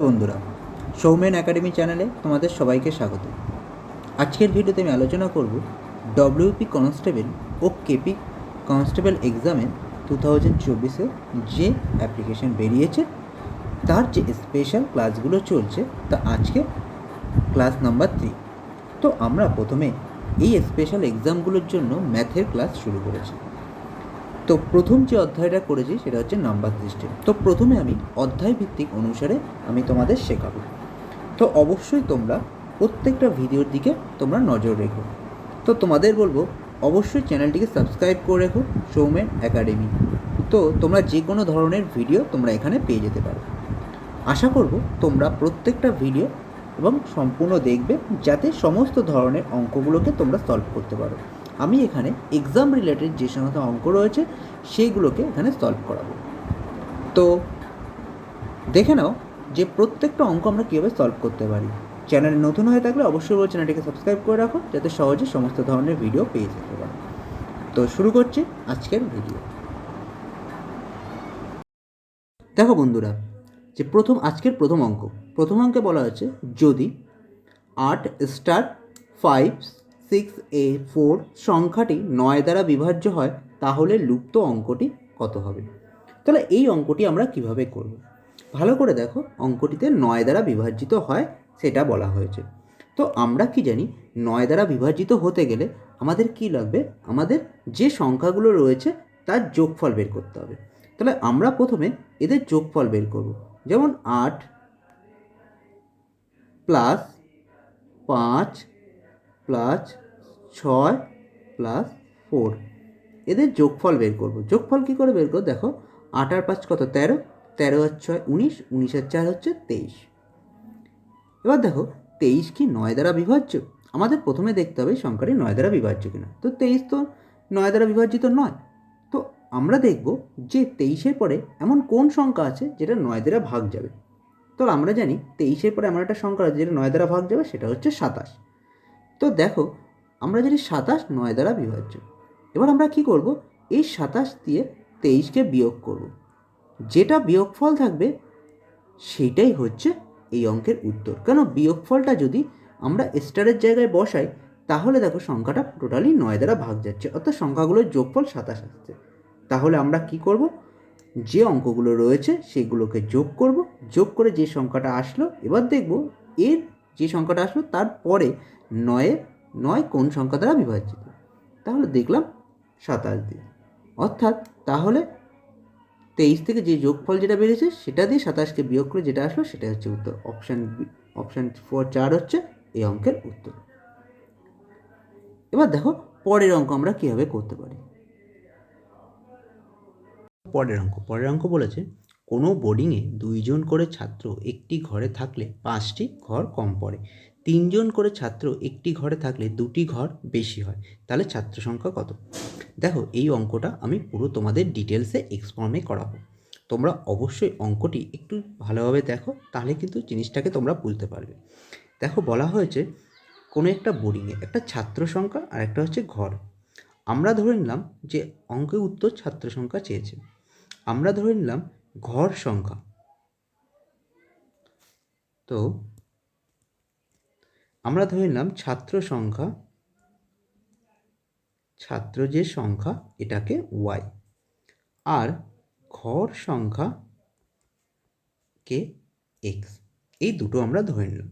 বন্ধুরা, সৌমেন একাডেমি চ্যানেলে তোমাদের সবাইকে স্বাগত। আজকের ভিডিওতে আমি আলোচনা করব ডব্লিউপি কনস্টেবল ও কেপি কনস্টেবল এক্সামে টু থাউজেন্ড চব্বিশে যে অ্যাপ্লিকেশন বেরিয়েছে, তার যে স্পেশাল ক্লাসগুলো চলছে, তা আজকে ক্লাস নাম্বার থ্রি তো আমরা প্রথমে এই স্পেশাল এক্সামগুলোর জন্য ম্যাথের ক্লাস শুরু করেছি। তো প্রথম যে অধ্যায়টা করেছি সেটা হচ্ছে নাম্বার সিস্টেম তো প্রথমে আমি অধ্যায় ভিত্তিক অনুসারে আমি তোমাদের শেখাবো। তো অবশ্যই তোমরা প্রত্যেকটা ভিডিওর দিকে তোমরা নজর রেখো। তো তোমাদের বলব, অবশ্যই চ্যানেলটিকে সাবস্ক্রাইব করে রেখো, সৌমেন একাডেমি। তো তোমরা যে কোনো ধরনের ভিডিও তোমরা এখানে পেয়ে যেতে পারো। আশা করব তোমরা প্রত্যেকটা ভিডিও এবং সম্পূর্ণ দেখবে, যাতে সমস্ত ধরনের অঙ্কগুলোকে তোমরা সলভ করতে পারো। আমি এখানে এক্সাম রিলেটেড যে সমস্ত অঙ্ক রয়েছে, সেইগুলোকে এখানে সলভ করাবো। তো দেখে নাও যে প্রত্যেকটা অঙ্ক আমরা কীভাবে সলভ করতে পারি। চ্যানেলে নতুন হয়ে থাকলে অবশ্যই বলছি চ্যানেলটিকে সাবস্ক্রাইব করে রাখো, যাতে সহজে সমস্ত ধরনের ভিডিও পেয়ে যেতে পারো। তো শুরু করছি আজকের ভিডিও দেখো বন্ধুরা, যে প্রথম, আজকের প্রথম অঙ্ক। প্রথম অঙ্কে বলা হয়েছে যদি আট star five six A four সংখ্যাটি নয় দ্বারা বিভাজ্য হয়, তাহলে লুপ্ত অঙ্কটি কত হবে? তাহলে এই অঙ্কটি আমরা কীভাবে করব? ভালো করে দেখো, অঙ্কটিতে নয় দ্বারা বিভাজিত হয় সেটা বলা হয়েছে। তো আমরা কি জানি, নয় দ্বারা বিভাজিত হতে গেলে আমাদের কি লাগবে? আমাদের যে সংখ্যাগুলো রয়েছে, তার যোগফল বের করতে হবে। তাহলে আমরা প্রথমে এদের যোগফল বের করব। যেমন আট প্লাস পাঁচ প্লাস ছয় প্লাস ফোর। এদের যোগফল বের করব। যোগফল কী করে বের করব? দেখো আট আর পাঁচ কত? তেরো। তেরো আর ছয় উনিশ উনিশ আর চার হচ্ছে তেইশ। এবার দেখো, তেইশ কি নয় দ্বারা বিভাজ্য? আমাদের প্রথমে দেখতে হবে সংখ্যাটি নয় দ্বারা বিভাজ্য কিনা। তো তেইশ তো নয় দ্বারা বিভাজিত নয়। তো আমরা দেখব যে তেইশের পরে এমন কোন সংখ্যা আছে যেটা নয় দ্বারা ভাগ যাবে? তো আমরা জানি তেইশের পরে এমন একটা সংখ্যা আছে যেটা নয় দ্বারা ভাগ যাবে, সেটা হচ্ছে সাতাশ। তো দেখো, আমরা জানি সাতাশ নয় দ্বারা বিভাজ্য। এবার আমরা কি করব? এই সাতাশ দিয়ে তেইশকে বিয়োগ করব। যেটা বিয়োগফল থাকবে, সেইটাই হচ্ছে এই অঙ্কের উত্তর। কেন? বিয়োগফলটা যদি আমরা স্টারের জায়গায় বসাই, তাহলে দেখো সংখ্যাটা টোটালি নয় দ্বারা ভাগ যাচ্ছে, অর্থাৎ সংখ্যাগুলোর যোগফল সাতাশ আসছে। তাহলে আমরা কি করব? যে অঙ্কগুলো রয়েছে, সেগুলোকে যোগ করব। যোগ করে যে সংখ্যাটা আসলো, এবার দেখব এর যে সংখ্যাটা আসলো, তারপরে নয়ে, নয় কোন সংখ্যা দ্বারা বিভাজিত? তাহলে দেখলাম সাতাশ দিয়ে। অর্থাৎ তাহলে তেইশ থেকে যে যোগফল যেটা বেরিয়েছে সেটা দিয়ে সাতাশকে বিয়োগ করে যেটা আসলো সেটা হচ্ছে উত্তর। অপশান অপশান ফোর চার হচ্ছে এই অঙ্কের উত্তর। এবার দেখো পরের অঙ্ক আমরা কীভাবে করতে পারি। পরের অঙ্ক পরের অঙ্ক বলেছে, কোনো বোর্ডিংয়ে দুইজন করে ছাত্র একটি ঘরে থাকলে পাঁচটি ঘর কম পড়ে। তিনজন করে ছাত্র একটি ঘরে থাকলে দুটি ঘর বেশি হয়, তাহলে ছাত্র সংখ্যা কত? দেখো, এই অঙ্কটা আমি পুরো তোমাদের ডিটেলসে এক্সফর্মে করাবো। তোমরা অবশ্যই অঙ্কটি একটু ভালোভাবে দেখো, তাহলে কিন্তু জিনিসটাকে তোমরা বুঝতে পারবে। দেখো, বলা হয়েছে কোনো একটা বোর্ডিংয়ে একটা ছাত্র সংখ্যা আর একটা হচ্ছে ঘর। আমরা ধরে নিলাম যে অঙ্কের উত্তর ছাত্র সংখ্যা চেয়েছে। আমরা ধরে নিলাম ঘর সংখ্যা। তো আমরা ধরে নিলাম ছাত্র সংখ্যা, ছাত্র যে সংখ্যা, এটাকে ওয়াই আর ঘর সংখ্যা কে? এক্স এই দুটো আমরা ধরে নিলাম।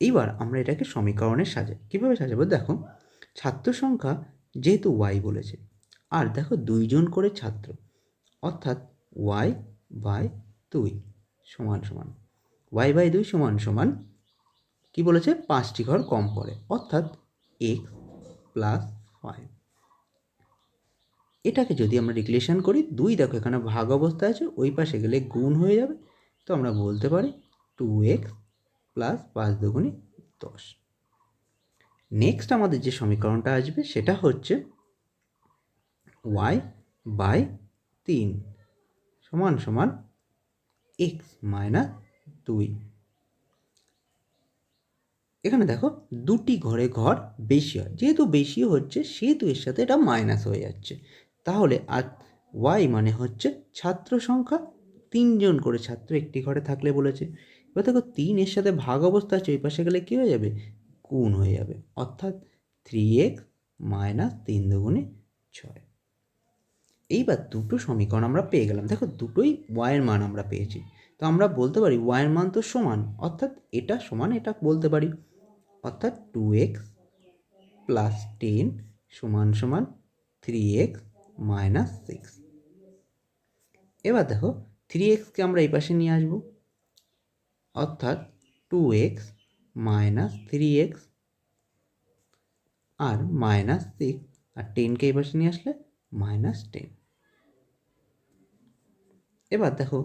এইবার আমরা এটাকে সমীকরণে সাজাই। কীভাবে সাজাবো? দেখো, ছাত্র সংখ্যা যেহেতু ওয়াই বলেছে, আর দেখো দুইজন করে ছাত্র, অর্থাৎ ওয়াই বাই দুই সমান সমান ওয়াই বাই দুই সমান সমান কি বলেছে? পাঁচটি ঘর কম পড়ে। অর্থাৎ এক্স প্লাস ফাইভ এটাকে যদি আমরা রিলেশন করি, দুই দেখো এখানে ভাগ অবস্থা আছে, ওই পাশে গেলে গুণ হয়ে যাবে। তো আমরা বলতে পারি টু এক্স প্লাস পাঁচ দুগুণি দশ। নেক্সট আমাদের যে সমীকরণটা আসবে, সেটা হচ্ছে ওয়াই বাই তিন সমান সমান এক্স মাইনাস দুই। এখানে দেখো দুটি ঘরে ঘর বেশি হয়। যেহেতু বেশি হচ্ছে, সেহেতু এর সাথে এটা মাইনাস হয়ে যাচ্ছে। তাহলে আর ওয়াই মানে হচ্ছে ছাত্র সংখ্যা। তিনজন করে ছাত্র একটি ঘরে থাকলে বলেছে। এবার দেখো তিন এর সাথে ভাগ অবস্থা আছে ওই পাশে গেলে কী হয়ে যাবে? গুণ হয়ে যাবে। অর্থাৎ থ্রি এক্স মাইনাস তিন দুগুণে ছয়। এইবার দুটো সমীকরণ আমরা পেয়ে গেলাম। দেখো দুটোই ওয়াইয়ের মান আমরা পেয়েছি। তো আমরা বলতে পারি ওয়াইয়ের মান তো সমান। অর্থাৎ এটা সমান, এটা বলতে পারি। অর্থাৎ টু এক্স প্লাস টেন সমান সমান থ্রি এক্স মাইনাস সিক্স এবার দেখো থ্রি এক্সকে আমরা এই পাশে নিয়ে আসব। অর্থাৎ two x minus three x আর মাইনাস সিক্স আর টেনকে এই পাশে নিয়ে আসলে মাইনাস টেন এবার দেখো,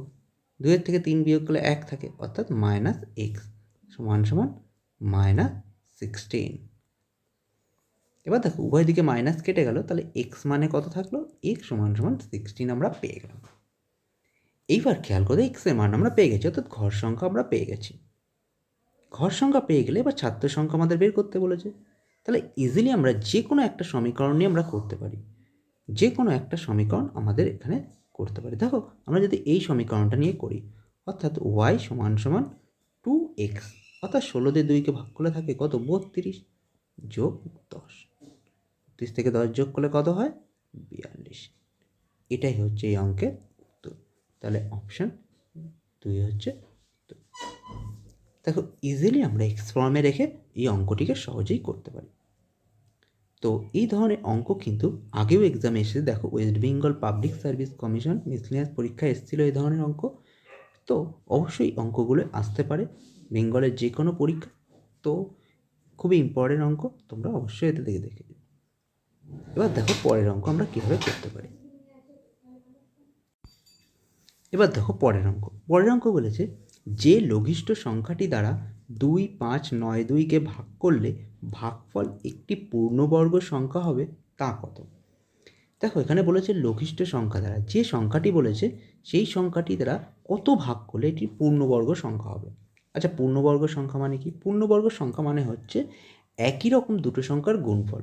দুইয়ের থেকে তিন বিয়োগ করলে এক থাকে, অর্থাৎ মাইনাস এক্স সমান সমান মাইনাস সিক্সটিন এবার দেখো, উভয় দিকে মাইনাস কেটে গেল, তাহলে এক্স মানে কত থাকল? এক্স সমান সমান সিক্সটিন আমরা পেয়ে গেলাম। এইবার খেয়াল করে এক্সের মান আমরা পেয়ে গেছি, অর্থাৎ ঘর সংখ্যা আমরা পেয়ে গেছি। ঘর সংখ্যা পেয়ে গেলে এবার ছাত্র সংখ্যা আমাদের বের করতে বলেছে। তাহলে ইজিলি আমরা যে কোনো একটা সমীকরণ নিয়ে আমরা করতে পারি। যে কোনো একটা সমীকরণ আমাদের এখানে করতে পারি। দেখো, আমরা যদি এই সমীকরণটা নিয়ে করি, অর্থাৎ ওয়াই সমান সমান টু এক্স অর্থাৎ ষোলো দিয়ে দুইকে ভাগ করলে থাকে কত? বত্রিশ যোগ দশ। বত্রিশ থেকে দশ যোগ করলে কত হয়? বিয়াল্লিশ। এটাই হচ্ছে এই অঙ্কের উত্তর। তাহলে অপশান দুই হচ্ছে। দেখো ইজিলি আমরা এক্স ফর্মে রেখে এই অঙ্কটিকে সহজেই করতে পারি। তো এই ধরনের অঙ্ক কিন্তু আগেও এক্সামে এসেছে। দেখো West Bengal Public Service Commission miscellaneous পরীক্ষায় এসেছিল এই ধরনের অঙ্ক। তো অবশ্যই অঙ্কগুলো আসতে পারে। বেঙ্গলের যে কোনো পরীক্ষা তো খুবই ইম্পর্টেন্ট অঙ্ক, তোমরা অবশ্যই এতে দেখে দেখে। এবার দেখো পরের অঙ্ক আমরা কীভাবে করতে পারি। এবার দেখো পরের অঙ্ক। পরের অঙ্ক বলেছে, যে লঘিষ্ঠ সংখ্যাটি দ্বারা দুই, পাঁচ, নয় দুইকে ভাগ করলে ভাগফল একটি পূর্ণবর্গ সংখ্যা হবে, তা কত? দেখো এখানে বলেছে লঘিষ্ঠ সংখ্যা দ্বারা। যে সংখ্যাটি বলেছে, সেই সংখ্যাটি দ্বারা কত ভাগ করলে এটি পূর্ণবর্গ সংখ্যা হবে? আচ্ছা পূর্ণবর্গ সংখ্যা মানে কি? পূর্ণবর্গ সংখ্যা মানে হচ্ছে একই রকম দুটো সংখ্যার গুণফল,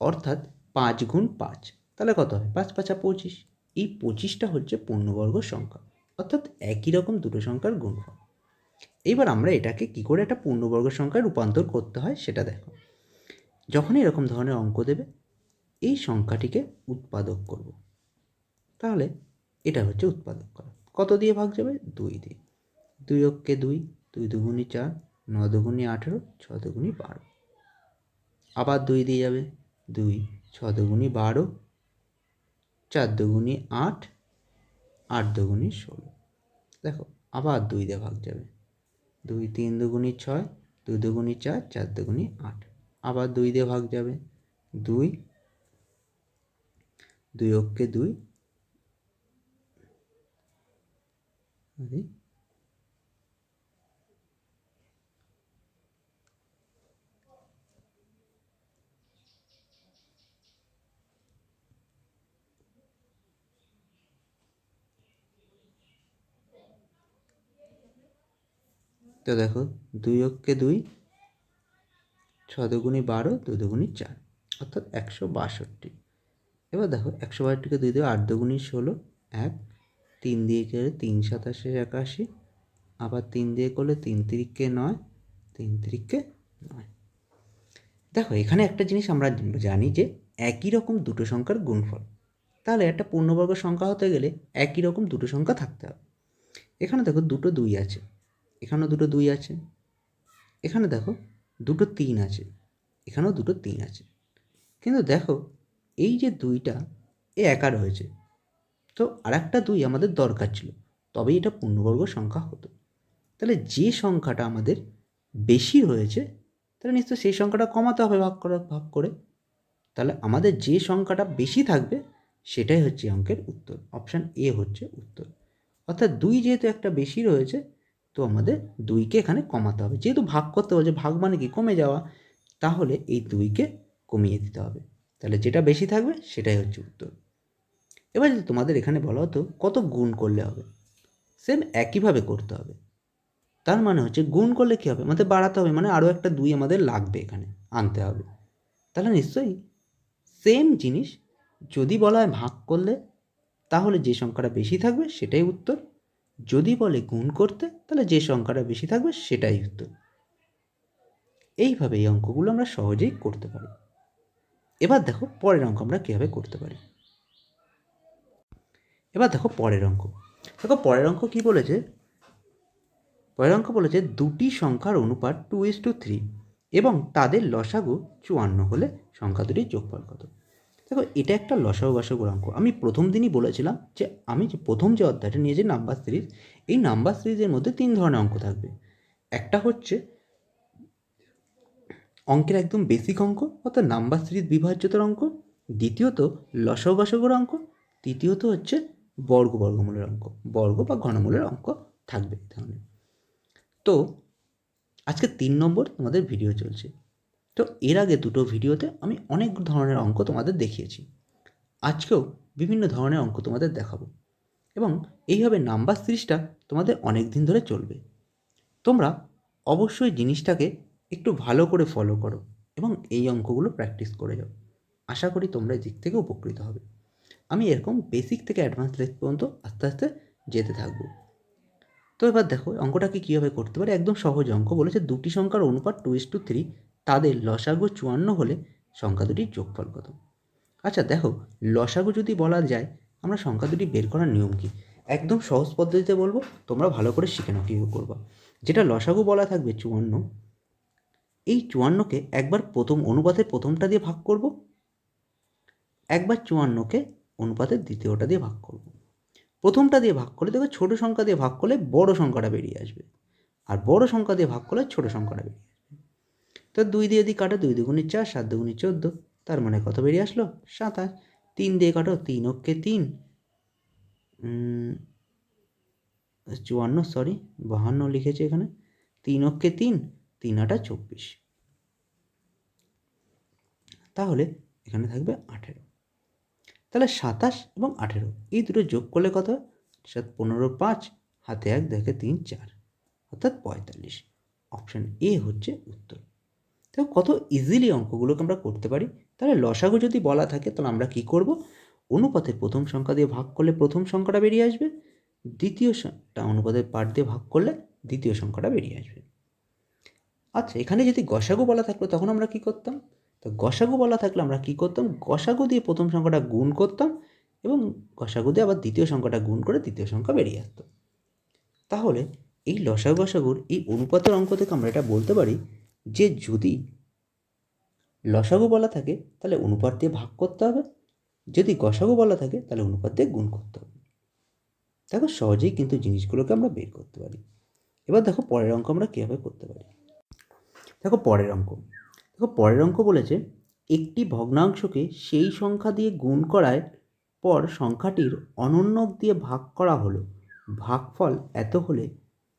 অর্থাৎ পাঁচ গুণ পাঁচ। তাহলে কত হয়? পাঁচ, পাঁচা পঁচিশ। এই পঁচিশটা হচ্ছে পূর্ণবর্গ সংখ্যা, অর্থাৎ একই রকম দুটো সংখ্যার গুণফল। এইবার আমরা এটাকে কী করে একটা পূর্ণবর্গ সংখ্যায় রূপান্তর করতে হয় সেটা দেখো। যখন এরকম ধরনের অঙ্ক দেবে, এই সংখ্যাটিকে উৎপাদক করব। তাহলে এটা হচ্ছে উৎপাদক করা কত দিয়ে ভাগ যাবে? দুই দিয়ে। দুই অক্ষে দুই। দুই দুগুণি চার, ন দুগুণি আঠেরো, ছ দুগুণি বারো। আবার দুই দিয়ে যাবে। দুই, ছ দুগুণি বারো, চার দুগুণি আট আট দুগুণি ষোলো। দেখো, আবার দুই দিয়ে ভাগ যাবে। দুই তিন দুগুণি ছয়, দুই দুগুণি চার চার দুগুণি আট। আবার দুই দিয়ে ভাগ যাবে। দুই দুই অক্ষে দুই দুই। তো দেখো দুই অক্ষে দুই ছ বারো দুই দুগুণি চার, অর্থাৎ একশো বাষট্টি। এবার দেখো একশো বাষট্টিকে দুই দিয়ে আট দুগুণি ষোলো, এক, তিন দিয়ে গেলে তিন সাতাশে একাশি, আবার তিন দিয়ে করলে তিন তিরিককে নয়, তিন তিরিককে নয়। দেখো এখানে একটা জিনিস আমরা জানি যে একই রকম দুটো সংখ্যার গুণফল। তাহলে একটা পূর্ণবর্গ সংখ্যা হতে গেলে একই রকম দুটো সংখ্যা থাকতে হবে। এখানে দেখো দুটো দুই আছে। এখানেও দুটো দুই আছে। এখানে দেখো দুটো তিন আছে। এখানেও দুটো তিন আছে। কিন্তু দেখো এই যে দুইটা, এ একা রয়েছে। তো আর একটা দুই আমাদের দরকার ছিল। তবেই এটা পূর্ণবর্গ সংখ্যা হতো। তাহলে যে সংখ্যাটা আমাদের বেশি রয়েছে, তাহলে নিশ্চয় সেই সংখ্যাটা কমাতে হবে ভাগ করা, ভাগ করে। তাহলে আমাদের যে সংখ্যাটা বেশি থাকবে, সেটাই হচ্ছে অঙ্কের উত্তর। অপশান এ হচ্ছে উত্তর। অর্থাৎ দুই যেহেতু একটা বেশি রয়েছে তো আমাদের দুইকে এখানে কমাতে হবে। যেহেতু ভাগ করতে বলছে, ভাগ মানে কি? কমে যাওয়া। তাহলে এই দুইকে কমিয়ে দিতে হবে। তাহলে যেটা বেশি থাকবে, সেটাই হচ্ছে উত্তর। এবার যদি তোমাদের এখানে বলা হতো কত গুণ করলে হবে? সেম একইভাবে করতে হবে। তার মানে হচ্ছে গুণ করলে কী হবে? আমাদের বাড়াতে হবে মানে আরও একটা দুই আমাদের লাগবে এখানে, আনতে হবে। তাহলে নিশ্চয়ই সেম জিনিস যদি বলা হয় ভাগ করলে, তাহলে যে সংখ্যাটা বেশি থাকবে, সেটাই উত্তর। যদি বলে গুণ করতে, তাহলে যে সংখ্যাটা বেশি থাকবে সেটাই উত্তর এইভাবে এই অঙ্কগুলো আমরা সহজেই করতে পারি। এবার দেখো পরের অঙ্ক আমরা কীভাবে করতে পারি। এবার দেখো পরের অঙ্ক। দেখো পরের অঙ্ক কী বলেছে? পরের অঙ্ক বলেছে দুটি সংখ্যার অনুপাত টু ইস টু থ্রি এবং তাদের লসাগু চুয়ান্ন হলে সংখ্যা দুটির যোগফল কত? দেখো, এটা একটা লসাগু গসাগুর অঙ্ক। আমি প্রথম দিনই বলেছিলাম যে, আমি যে প্রথম যে অধ্যায়টা নিয়ে যে নাম্বার সিরিজ, এই নাম্বার সিরিজের মধ্যে তিন ধরনের অঙ্ক থাকবে। একটা হচ্ছে অঙ্কের একদম বেসিক অঙ্ক, অর্থাৎ নাম্বার সিরিজ বিভাজ্যতার অঙ্ক। দ্বিতীয়ত লসাগু গসাগুর অঙ্ক। তৃতীয়ত হচ্ছে বর্গ বর্গমূলের অঙ্ক। বর্গ বা ঘনমূলের অঙ্ক থাকবে ধরনের। তো, আজকে তিন নম্বর তোমাদের ভিডিও চলছে। তো এর আগে দুটো ভিডিওতে আমি অনেক ধরনের অঙ্ক তোমাদের দেখিয়েছি। আজকেও বিভিন্ন ধরনের অঙ্ক তোমাদের দেখাবো এবং এইভাবে নাম্বার সিরিজটা তোমাদের অনেক দিন ধরে চলবে। তোমরা অবশ্যই জিনিসটাকে একটু ভালো করে ফলো করো এবং এই অঙ্কগুলো প্র্যাকটিস করে যাও। আশা করি তোমরা দিক থেকে উপকৃত হবে। আমি এরকম বেসিক থেকে অ্যাডভান্স লেভেল পর্যন্ত আস্তে আস্তে যেতে থাকব। তো এবার দেখো, অঙ্কটাকে কীভাবে করতে পারে? একদম সহজ অঙ্ক বলেছে দুটি সংখ্যার অনুপাত টু ইস টু থ্রি তাদের লসাগু চুয়ান্ন হলে সংখ্যা দুটির যোগফল কত? আচ্ছা দেখো, লসাগু যদি বলা যায়, আমরা সংখ্যা দুটি বের করার নিয়ম কী? একদম সহজ পদ্ধতিতে বলব, তোমরা ভালো করে শিখে নাও কীভাবে করবা। যেটা লসাগু বলা থাকবে চুয়ান্ন, এই চুয়ান্নকে একবার প্রথম অনুপাতের প্রথমটা দিয়ে ভাগ করব, একবার চুয়ান্নকে অনুপাতের দ্বিতীয়টা দিয়ে ভাগ করব। প্রথমটা দিয়ে ভাগ করলে দেখো ছোটো সংখ্যা দিয়ে ভাগ করলে বড় সংখ্যাটা বেরিয়ে আসবে, আর বড় সংখ্যা দিয়ে ভাগ করলে ছোটো সংখ্যাটা বেরিয়ে তো দুই দিয়ে দিয়ে কাটো দুই দুগুণি চার, সাত দুগুণি চোদ্দ, তার মানে কত বেরিয়ে আসলো? সাতাশ। তিন দিয়ে কাটো তিন অক্ষে তিন। চুয়ান্ন সরি বাহান্ন লিখেছে এখানে। তিন অক্ষে তিন তিন আটা চব্বিশ। তাহলে এখানে থাকবে আঠেরো। তাহলে সাতাশ এবং আঠেরো, এই দুটো যোগ করলে কত সাত, পনেরো, পাঁচ, হাতে এক, দেখে তিন, চার, অর্থাৎ পঁয়তাল্লিশ। অপশান এ হচ্ছে উত্তর। তো কত ইজিলি অঙ্কগুলোকে আমরা করতে পারি। তাহলে লসাগু যদি বলা থাকে, তাহলে আমরা কি করব? অনুপাতের প্রথম সংখ্যা দিয়ে ভাগ করলে প্রথম সংখ্যাটা বেরিয়ে আসবে। দ্বিতীয় সংখ্যাটা অনুপাতের পাঠ দিয়ে ভাগ করলে দ্বিতীয় সংখ্যাটা বেরিয়ে আসবে। আচ্ছা এখানে যদি গসাগু বলা থাকল, তখন আমরা কি করতাম? তো গসাগু বলা থাকলে আমরা কি করতাম? গসাগু দিয়ে প্রথম সংখ্যাটা গুণ করতাম এবং গসাগু দিয়ে আবার দ্বিতীয় সংখ্যাটা গুণ করে তৃতীয় সংখ্যা বেরিয়ে আসতো। তাহলে এই লসাগু গসাগুর এই অনুপাতের অঙ্ক থেকে আমরা এটা বলতে পারি যে যদি লসাগু বলা থাকে, তাহলে অনুপাত দিয়ে ভাগ করতে হবে। যদি গসাগু বলা থাকে, তাহলে অনুপাত দিয়ে গুণ করতে হবে। দেখো, সহজেই কিন্তু জিনিসগুলোকে আমরা বের করতে পারি। এবার দেখো, পরের অঙ্ক আমরা কীভাবে করতে পারি? দেখো, পরের অঙ্ক। দেখো, পরের অঙ্ক বলেছে, একটি ভগ্নাংশকে সেই সংখ্যা দিয়ে গুণ করার পর সংখ্যাটির অনন্যক দিয়ে ভাগ করা হলো। ভাগফল এত হলে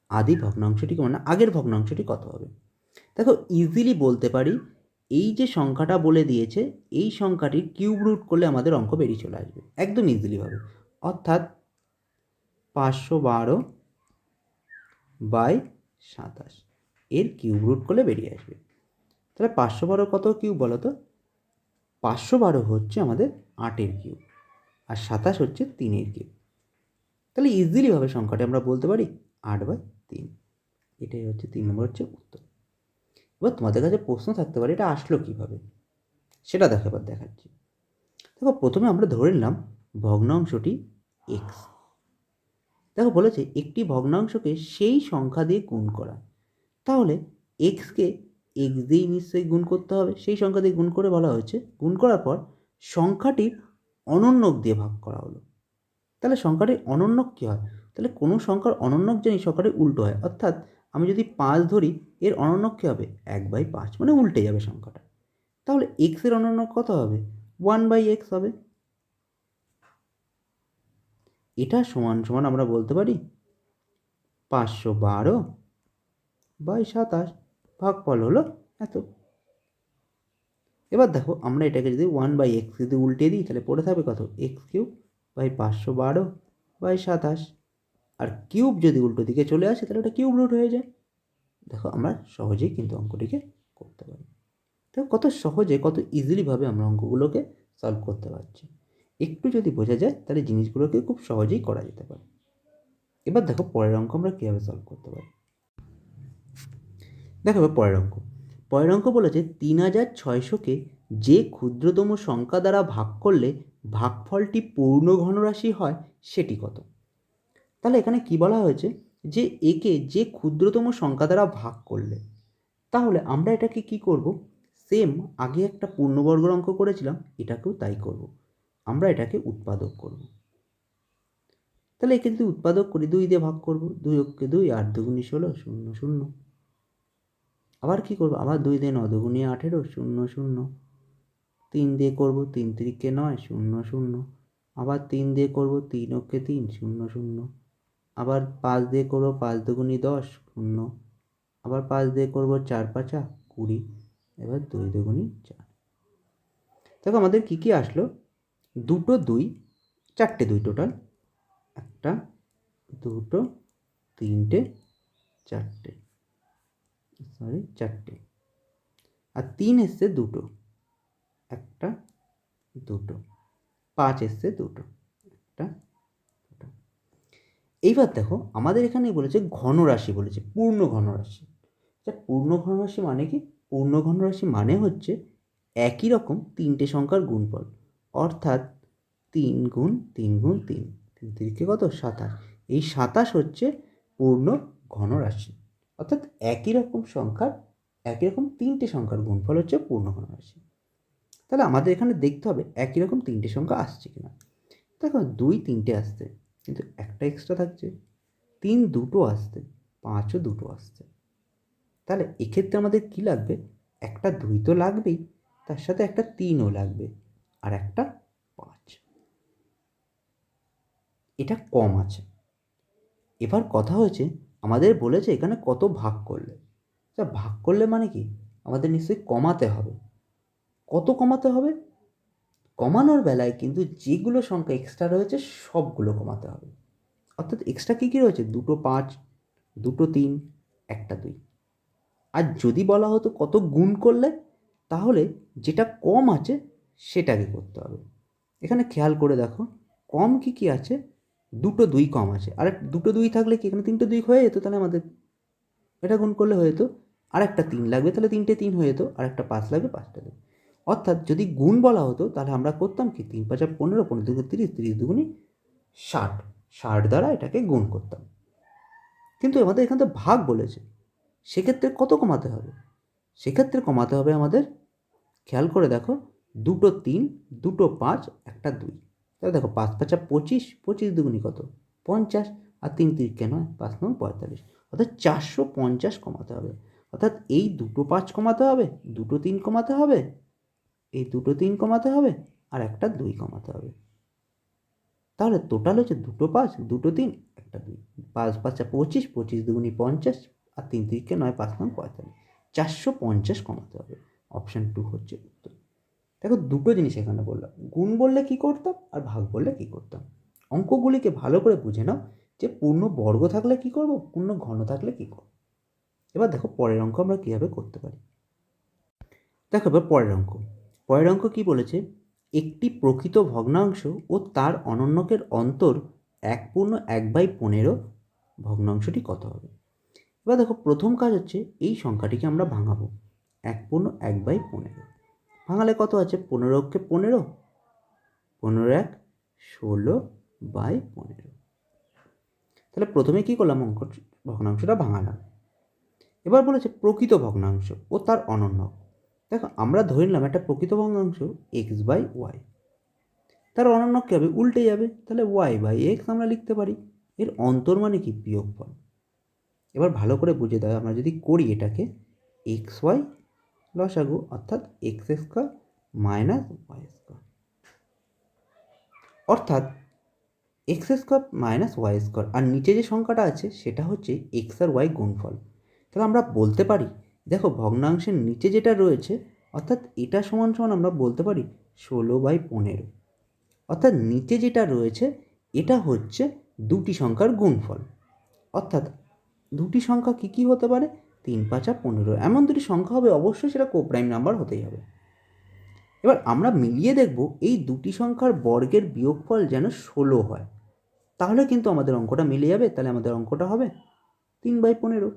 আদি ভগ্নাংশটি মানে আগের ভগ্নাংশটি কত হবে? দেখো ইজিলি বলতে পারি, এই যে সংখ্যাটা বলে দিয়েছে, এই সংখ্যাটির কিউব রুট করলে আমাদের অঙ্ক বেরিয়ে চলে আসবে, একদম ইজিলিভাবে অর্থাৎ পাঁচশো বারো বাই সাতাশ, এর কিউব রুট করলে বেরিয়ে আসবে। তাহলে পাঁচশো বারো কত কিউব বলো তো? পাঁচশো বারো হচ্ছে আমাদের আটের কিউব আর সাতাশ হচ্ছে তিনের কিউব তাহলে ইজিলিভাবে সংখ্যাটা আমরা বলতে পারি আট বাই তিন, এটাই হচ্ছে তিন নম্বর হচ্ছে উত্তর। এবার তোমাদের কাছে প্রশ্ন থাকতে পারে, এটা আসলো কীভাবে? সেটা দেখো এবার দেখাচ্ছি। দেখো, প্রথমে আমরা ধরে নিলাম ভগ্নাংশটি এক্স দেখো, বলেছে একটি ভগ্নাংশকে সেই সংখ্যা দিয়ে গুণ করা। তাহলে এক্সকে এক্স দিয়েই নিশ্চয়ই গুণ করতে হবে। সেই সংখ্যা দিয়ে গুণ করে বলা হয়েছে। গুণ করার পর সংখ্যাটির অনন্যক দিয়ে ভাগ করা হলো। তাহলে সংখ্যাটির অনন্যক কী হয়? তাহলে কোনো সংখ্যার অনন্যক জানি সংখ্যাটি উল্টো হয়। অর্থাৎ আমি যদি পাঁচ ধরি এর অনন্যক কী হবে? এক বাই পাঁচ মানে উল্টে যাবে সংখ্যাটা। তাহলে এক্সের অনন্যক কত হবে? ওয়ান বাই এক্স হবে। এটা সমান সমান আমরা বলতে পারি পাঁচশো বারো বাই সাতাশ ভাগফল হলো এত। এবার দেখো, আমরা এটাকে যদি ওয়ান বাই এক্স যদি উল্টে দিই, তাহলে পড়ে থাকবে কত? এক্স কিউব বাই পাঁচশো বারো বাই সাতাশ। আর কিউব যদি উল্টো দিকে চলে আসে, তাহলে ওটা কিউব রুট হয়ে যায়। দেখো আমরা সহজেই কিন্তু অঙ্কটিকে করতে পারি। দেখো কত সহজে, কত ইজিলিভাবে আমরা অঙ্কগুলোকে সলভ করতে পারছি। একটু যদি বোঝা যায়, তাহলে জিনিসগুলোকে খুব সহজেই করা যেতে পারে। এবার দেখো পরের অঙ্ক আমরা কীভাবে সলভ করতে পারি। দেখো এবার পরের অঙ্ক। পরের অঙ্ক বলেছে তিন হাজার ছয়শোকে যে ক্ষুদ্রতম সংখ্যা দ্বারা ভাগ করলে ভাগফলটি পূর্ণ ঘনরাশি হয়, সেটি কত? তাহলে এখানে কি বলা হয়েছে? যে একে যে ক্ষুদ্রতম সংখ্যা দ্বারা ভাগ করলে, তাহলে আমরা এটাকে কি করব? সেম আগে একটা পূর্ণবর্গের অঙ্ক করেছিলাম, এটাকেও তাই করব। আমরা এটাকে উৎপাদক করব। তাহলে একে যদি উৎপাদক করি, দুই দিয়ে ভাগ করব, দুই অক্ষে দুই, আট দুগুণি ষোলো, শূন্য শূন্য। আবার কি করব? আবার দুই দিয়ে ন আঠেরো, শূন্য শূন্য। তিন দিয়ে করব তিন তিরিকে নয়, শূন্য শূন্য। আবার তিন দিয়ে করব তিন অক্ষে তিন, শূন্য শূন্য। আবার পাঁচ দিয়ে করব পাঁচ দুগুণি দশ, শূন্য। আবার পাঁচ দিয়ে করব চার পাঁচা, কুড়ি। এবার দুই দুগুণি চার। দেখো আমাদের কী কী আসলো? দুটো দুই, চারটে দুই টোটাল একটা, দুটো, তিনটে, চারটে। সরি চারটে। আর তিন এসছে দুটো। একটা, দুটো। পাঁচ এসছে দুটো। একটা এইবার দেখো, আমাদের এখানে বলেছে ঘনরাশি বলেছে, পূর্ণ ঘনরাশি আচ্ছা পূর্ণ ঘনরাশি মানে কি? পূর্ণ ঘনরাশি মানে হচ্ছে একই রকম তিনটে সংখ্যার গুণফল। অর্থাৎ তিন গুণ তিন গুণ তিন। তিন তিরিকে কত? সাতাশ। এই সাতাশ হচ্ছে পূর্ণ ঘনরাশি অর্থাৎ একই রকম সংখ্যার, একই রকম তিনটে সংখ্যার গুণফল হচ্ছে পূর্ণ ঘনরাশি তাহলে আমাদের এখানে দেখতে হবে একই রকম তিনটে সংখ্যা আসছে কিনা। দেখো, দুই তিনটে আসছে। কিন্তু একটা এক্সট্রা থাকছে। তিন দুটো আসছে, পাঁচও দুটো আসছে। তাহলে এক্ষেত্রে আমাদের কি লাগবে? একটা দুই তো লাগবেই, তার সাথে একটা তিনও লাগবে, আর একটা পাঁচ। এটা কম আছে। এবার কথা হয়েছে, আমাদের বলেছে এখানে কত ভাগ করলে। তা ভাগ করলে মানে কি? আমাদের নিশ্চয়ই কমাতে হবে। কত কমাতে হবে? কমানোর বেলায় কিন্তু যেগুলো সংখ্যা এক্সট্রা রয়েছে, সবগুলো কমাতে হবে। অর্থাৎ এক্সট্রা কী কী রয়েছে? দুটো পাঁচ, দুটো তিন, একটা দুই। আর যদি বলা হতো কত গুণ করলে, তাহলে যেটা কম আছে সেটাকে করতে হবে। এখানে খেয়াল করে দেখো, কম কি কি আছে? দুটো দুই কম আছে। আর দুটো দুই থাকলে কি এখানে তিনটে দুই হয়ে যেত? তাহলে আমাদের এটা গুণ করলে হয়ে যেত। আর একটা তিন লাগবে, তাহলে তিনটে তিন হয়ে যেত। আর একটা পাঁচ লাগবে, পাঁচটা দুই। অর্থাৎ যদি গুণ বলা হতো, তাহলে আমরা করতাম কি? তিন পাঁচা পনেরো পনেরো দুগুণ তিরিশ তিরিশ দুগুণি ষাট। ষাট দ্বারা এটাকে গুণ করতাম। কিন্তু আমাদের এখানে তো ভাগ বলেছে। সেক্ষেত্রে কত কমাতে হবে? সেক্ষেত্রে কমাতে হবে আমাদের, খেয়াল করে দেখো, দুটো তিন, দুটো পাঁচ, একটা দুই। তাহলে দেখো, পাঁচ পাঁচা পঁচিশ পঁচিশ দুগুনি কত? পঞ্চাশ। আর তিন তিরিকে নয় পাঁচ নয় পঁয়তাল্লিশ। অর্থাৎ চারশো পঞ্চাশ কমাতে হবে। অর্থাৎ এই দুটো পাঁচ কমাতে হবে, দুটো তিন কমাতে হবে দুটো তিন কমাতে হবে আর একটা দুই কমাতে হবে। তাহলে টোটাল হচ্ছে দুটো পাঁচ, দুটো তিন, একটা দুই। পাঁচ, পাঁচা পঁচিশ পঁচিশ দুগুনি পঞ্চাশ আর তিন তিরিকে নয়, পাঁচ নয়, পঁয়তাল্লিশ। চারশো পঞ্চাশ কমাতে হবে। অপশান টু হচ্ছে উত্তর। দেখো দুটো জিনিস এখানে বললাম। গুণ বললে কি করতাম আর ভাগ বললে কি করতাম? অঙ্কগুলিকে ভালো করে বুঝে নাও যে পূর্ণ বর্গ থাকলে কি করব, পূর্ণ ঘন থাকলে কি করব। এবার দেখো পরের অঙ্ক আমরা কীভাবে করতে পারি। দেখো এবার পরের অঙ্ক। পরের অঙ্ক কি বলেছে? একটি প্রকৃত ভগ্নাংশ ও তার অনন্যকের অন্তর এক পূর্ণ এক বাই পনেরো ভগ্নাংশটি কত হবে? এবার দেখো, প্রথম কাজ হচ্ছে এই সংখ্যাটিকে আমরা ভাঙাবো। এক পূর্ণ এক বাই পনেরো। ভাঙালে কত আছে? পনেরো অক্ষে পনেরো। পনেরো এক ষোলো বাই পনেরো। তাহলে প্রথমে কী করলাম? অঙ্ক ভগ্নাংশটা ভাঙালাম। এবার বলেছে প্রকৃত ভগ্নাংশ ও তার অনন্য দেখো, আমরা ধরে নিলাম একটা প্রকৃত ভগ্নাংশ এক্স বাই ওয়াই তার অনন্য কী হবে? উল্টে যাবে। তাহলে ওয়াই বাই এক্স আমরা লিখতে পারি। এর অন্তর মানে কি? বিয়োগফল। এবার ভালো করে বুঝে দাও, আমরা যদি করি এটাকে এক্স ওয়াই লসাগু, অর্থাৎ x square minus y square অর্থাৎ x square minus y square আর নিচে যে সংখ্যাটা আছে, সেটা হচ্ছে এক্স আর ওয়াই গুণফল। তাহলে আমরা বলতে পারি দেখো ভগ্নাংশের নিচে যেটা রয়েছে, অর্থাৎ এটা সমান সমান আমরা বলতে পারি ষোলো বাই পনেরো। অর্থাৎ নিচে যেটা রয়েছে, এটা হচ্ছে দুটি সংখ্যার গুণফল। অর্থাৎ দুটি সংখ্যা কী কী হতে পারে? তিন, পাঁচা পনেরো। এমন দুটি সংখ্যা হবে, অবশ্যই সেটা কোপ্রাইম নাম্বার হতেই হবে। এবার আমরা মিলিয়ে দেখব এই দুটি সংখ্যার বর্গের বিয়োগফল যেন ষোলো হয়। তাহলে কিন্তু আমাদের অঙ্কটা মিলে যাবে, তাহলে আমাদের অঙ্কটা হবে তিন বাই পনেরো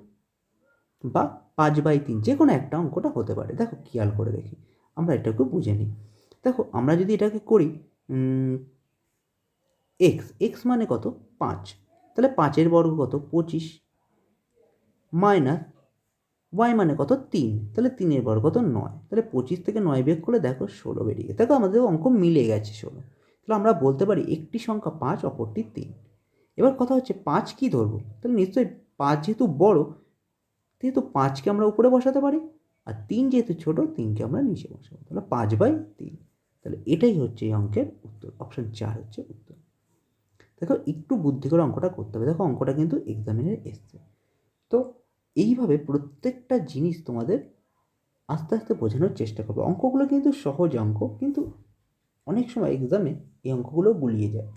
বা পাঁচ বাই তিন, যে কোনো একটা অঙ্কটা হতে পারে। দেখো খেয়াল করে দেখি। আমরা এটাকে বুঝে নিই। দেখো আমরা যদি এটাকে করি এক্স এক্স মানে কত? পাঁচ। তাহলে পাঁচের বর্গ কত? পঁচিশ। মাইনাস ওয়াই মানে কত? তিন। তাহলে তিনের বর্গ কত? নয়। তাহলে পঁচিশ থেকে নয় বেগ করে দেখো ষোলো বেরিয়ে গেছে। দেখো আমাদের অঙ্ক মিলে গেছে ষোলো। তাহলে আমরা বলতে পারি একটি সংখ্যা পাঁচ, অপরটি তিন। এবার কথা হচ্ছে পাঁচ কী ধরবো? তাহলে নিশ্চয়ই পাঁচ যেহেতু বড় যেহেতু পাঁচকে আমরা উপরে বসাতে পারি, আর তিন যেহেতু ছোট, তিনকে আমরা নিচে বসাবো। তাহলে পাঁচ বাই তিন। তাহলে এটাই হচ্ছে এই অঙ্কের উত্তর। অপশান চার হচ্ছে উত্তর। দেখো, একটু বুদ্ধি করে অঙ্কটা করতে হবে। দেখো, অঙ্কটা কিন্তু এক্সামিনে এসছে তো এইভাবে প্রত্যেকটা জিনিস তোমাদের আস্তে আস্তে বোঝানোর চেষ্টা করবে। অঙ্কগুলো কিন্তু সহজ অঙ্ক, কিন্তু অনেক সময় এক্সামে এই অঙ্কগুলো গুলিয়ে যায়।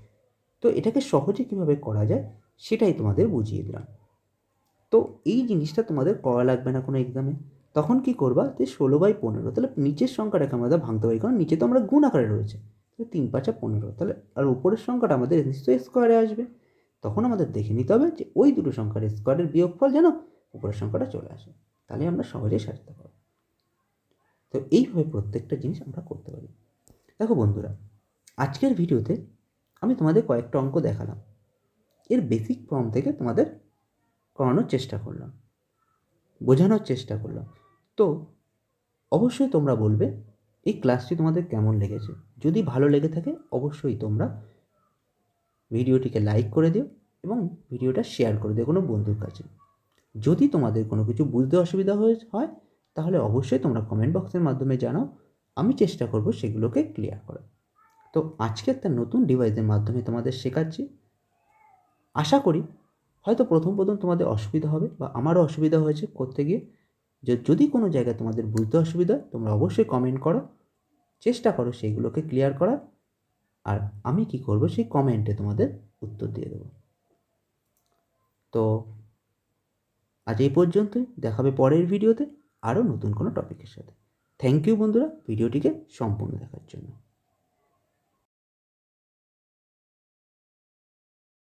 তো এটাকে সহজে কীভাবে করা যায়, সেটাই তোমাদের বুঝিয়ে দিলাম। তো এই জিনিসটা তোমাদের করা লাগবে না কোনো এক্সামে তখন কি করবা যে ষোলো বাই পনেরো, তাহলে নিচের সংখ্যাটাকে আমাদের ভাঙতে পারি কারণ নিচে তো আমরা গুণ আকারে রয়েছে। তিন পাঁচা পনেরো, তাহলে আর উপরের সংখ্যাটা আমাদের নিশ্চয়ই স্কোয়ারে আসবে। তখন আমাদের দেখে নিতে হবে যে ওই দুটো সংখ্যার স্কোয়ারের বিয়োগফল যেন উপরের সংখ্যাটা চলে আসে। তাহলে আমরা সহজেই সাজাতে পারব। তো এইভাবে প্রত্যেকটা জিনিস আমরা করতে পারি। দেখো বন্ধুরা, আজকের ভিডিওতে আমি তোমাদের কয়েকটা অঙ্ক দেখালাম। এর বেসিক ফর্ম থেকে তোমাদের করানোর চেষ্টা করলাম। বোঝানোর চেষ্টা করলাম। তো, অবশ্যই তোমরা বলবে, এই ক্লাসটি তোমাদের কেমন লেগেছে? যদি ভালো লেগে থাকে, অবশ্যই তোমরা ভিডিওটিকে লাইক করে দিও এবং ভিডিওটা শেয়ার করে দিও কোনো বন্ধুর কাছে। যদি তোমাদের কোনো কিছু বুঝতে অসুবিধা হয়ে, হয়, তাহলে অবশ্যই তোমরা কমেন্ট বক্সের মাধ্যমে জানাও, আমি চেষ্টা করব সেগুলোকে ক্লিয়ার করার। তো, আজকে একটা নতুন ডিভাইসের মাধ্যমে তোমাদের শেখাচ্ছি। আশা করি হয়তো প্রথম প্রথম তোমাদের অসুবিধা হবে বা আমারও অসুবিধা হয়েছে করতে গিয়ে। যে, যদি কোনো জায়গায় তোমাদের বুঝতে অসুবিধা তোমরা অবশ্যই কমেন্ট করো। চেষ্টা করো সেইগুলোকে ক্লিয়ার করার আর আমি কি করব সেই কমেন্টে তোমাদের উত্তর দিয়ে দেবো। তো আজ এই পর্যন্তই। দেখাবে পরের ভিডিওতে আরও নতুন কোনো টপিকের সাথে। থ্যাংক ইউ বন্ধুরা ভিডিওটিকে সম্পূর্ণ দেখার জন্য।